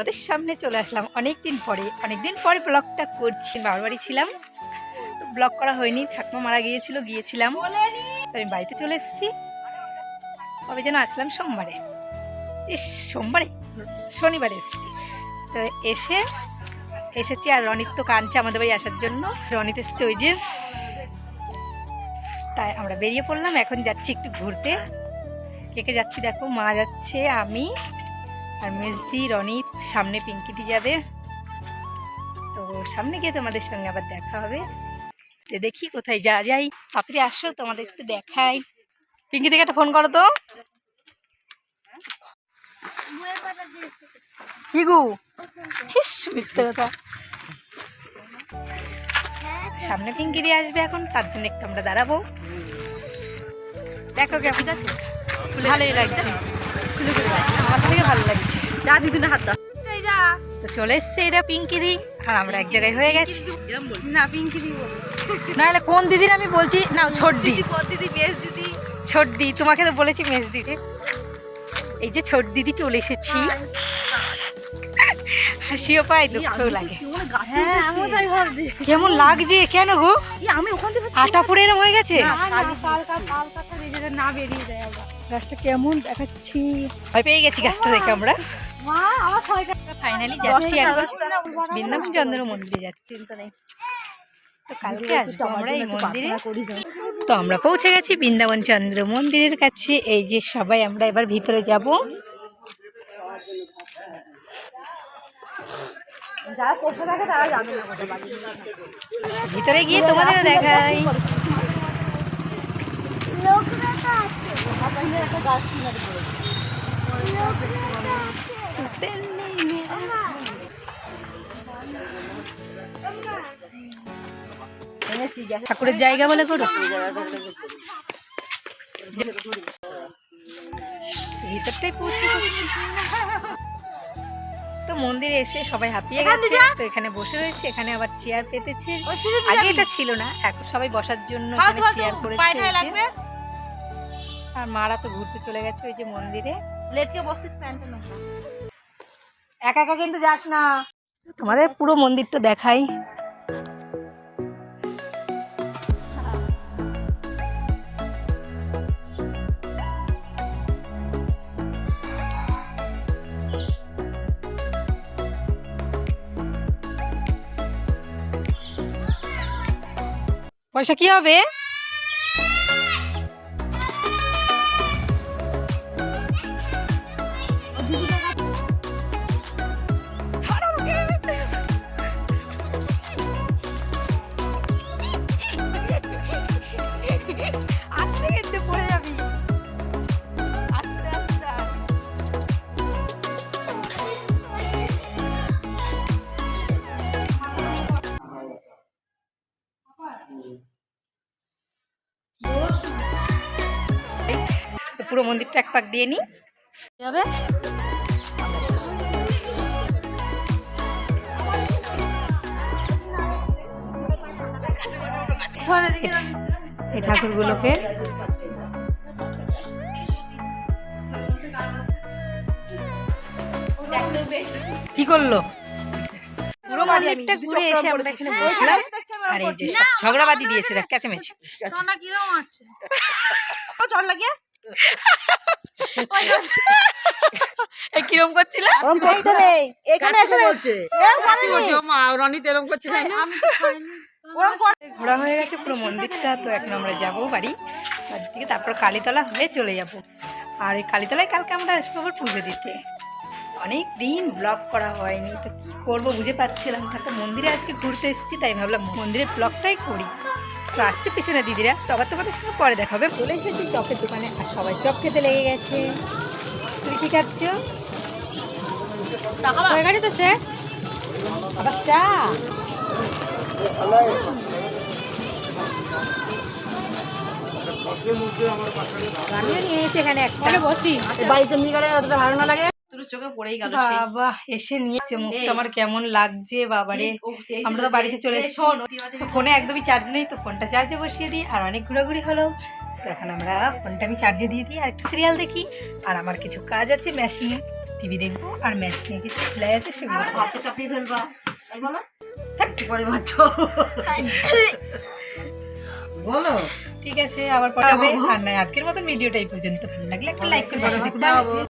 ওদের সামনে চলে আসলাম অনেক দিন পরে। অনেক দিন পরে ব্লগটা করছি বাবার বাড়ি ছিলাম। তো ব্লগ করা হয়নি, ঠাকুমা মারা গিয়েছিল, গিয়েছিলাম। তো আমি বাড়িতে চলে এসেছি। কবে যেন আসলাম সোমবারে। ইস, সোমবারে? শনিবারে এসেছি। তো এসে, এসেছি আর রনিত তো কাঁদছে আমাদের বাড়ি আসার জন্য। রনিত এসছে ওই যে, তাই আমরা বেরিয়ে পড়লাম। এখন যাচ্ছি একটু ঘুরতে। কে কে যাচ্ছি দেখো, মা যাচ্ছে, আমি। আর মেজদি, রনিত, সামনে পিঙ্কিদি যাবে তো সামনে গিয়ে তোমাদের সঙ্গে আবার দেখা হবে। তো দেখি কোথায় যা যাই। তাড়াতাড়ি আসো, তোমাদের একটু দেখাই। পিঙ্কি থেকে একটা ফোন করো তো। কি গু? মিথ্যে কথা। সামনে পিঙ্কি দিয়ে আসবে এখন, তার জন্য একটু আমরা দাঁড়াবো। দেখো কেমন আছে। ভালোই লাগছে। খুলে খুলে আমার থেকে ভালো লাগছে। যা দিদি হাত তো চলে এসছে এরা পিঙ্কি দি আর আমরা এক জায়গায় হয়ে গেছি। না পিঙ্কি দি নাহলে কোন দিদির আমি বলছি? না ছোট দিদি বেশ দিদি। তোমাকে তো বলেছি মেজ দিদি। এই যে ছোট দিদি চলে এসেছি। হাসিও পায় দুঃখও লাগে। হ্যাঁ কেমন লাগছে? কেন গো? আমি ওখান আটা পড়ে এরম হয়ে গেছে? না বেরিয়ে আবার গাছটা কেমন দেখাচ্ছি? ভয় পেয়ে গেছি গাছটা দেখে আমরা। ফাইনালি যাচ্ছি এখন বৃন্দাবন চন্দ্র মন্দিরে যাচ্ছি। তো কালকে আসব আমরা এই মন্দিরে। তো আমরা পৌঁছে গেছি বৃন্দাবন চন্দ্র মন্দিরের কাছে। এই যে সবাই আমরা এবার ভিতরে যাব। ভিতরে গিয়ে তোমাদেরও দেখাই একটা গাছ কিনারে পড়ে ঠাকুরের জায়গা বলে করো? ভিতরটাই পৌঁছে গেছি। তো মন্দিরে এসে সবাই হাঁপিয়ে গেছে। তো এখানে বসে রয়েছে এখানে আবার চেয়ার পেতেছে। আগে এটা ছিল না এখন সবাই বসার জন্য এখানে চেয়ার করেছে। আর মারা তো ঘুরতে চলে গেছে ওই যে মন্দিরে। লেটকে বসিস প্যান্টে না একা একা কিন্তু যাস না। তোমাদের পুরো মন্দিরটা দেখাই। পয়সা কি হবে? পুরো মন্দিরটা এক পাক দিয়ে নি হবে এই ঠাকুরগুলোকে কি করল? পুরো মন্দিরটা ঘুরে এসে আমরা এখানে বসলাম। আর এই যে ঝগড়াবাদি দিয়েছে দেখ কিরম আছে? চল লাগিয়ে? কিরম করছিল? এখানে এসে বলছে। করছে কর ঘোরা হয়ে গেছে পুরো মন্দিরটা তো এখন আমরা যাব বাড়ি। বাড়ি থেকে তারপর কালীতলা হয়ে চলে যাব। আর ওই কালীতলায় কালকে আমরা আসব আবার পুজো দিতে। অনেক দিন ব্লগ করা হয়নি তো কী করব বুঝে পাচ্ছিলাম না। তো মন্দিরে আজকে ঘুরতে এসেছি তাই ভাবলাম মন্দিরের ব্লগটাই করি। তো আসছে পিছনে দিদিরা তো আবার তোমাদের সঙ্গে পরে দেখা হবে। চলে এসেছি চপের দোকানে আর সবাই চপ খেতে লেগে গেছে। তুমি কি খাচ্ছ? হয়ে গেছে তো সে আবার চা। আমিও নিয়ে এসেছি এখানে একটা বসি। বাড়িতে নিয়ে গেলে অতটা ভালো না লাগে? চোখে পড়েই গেল বাবা এসে নিয়েছে মুখটা আমার কেমন লাগছে বাবারে। আমরা তো বাড়িতে চলে এসেছি। ফোনে একদমই চার্জ নেই তো ফোনটা চার্জে বসিয়ে দিই আর অনেক ঘোরাঘুরি হলো। তো এখন আমরা ফোনটা আমি চার্জে দিয়ে দিই আর একটু সিরিয়াল দেখি। আর আমার কিছু কাজ আছে মেশিনে টিভি দেখব আর নিয়ে কিছু খেলা আছে সেগুলো। হাতে চাপিয়ে ফেলবা। বলো? ঠিক আছে আবার পরে হবে। আর নয় আজকের মতন ভিডিওটা এই পর্যন্ত। ভালো লাগলে একটা লাইক করে।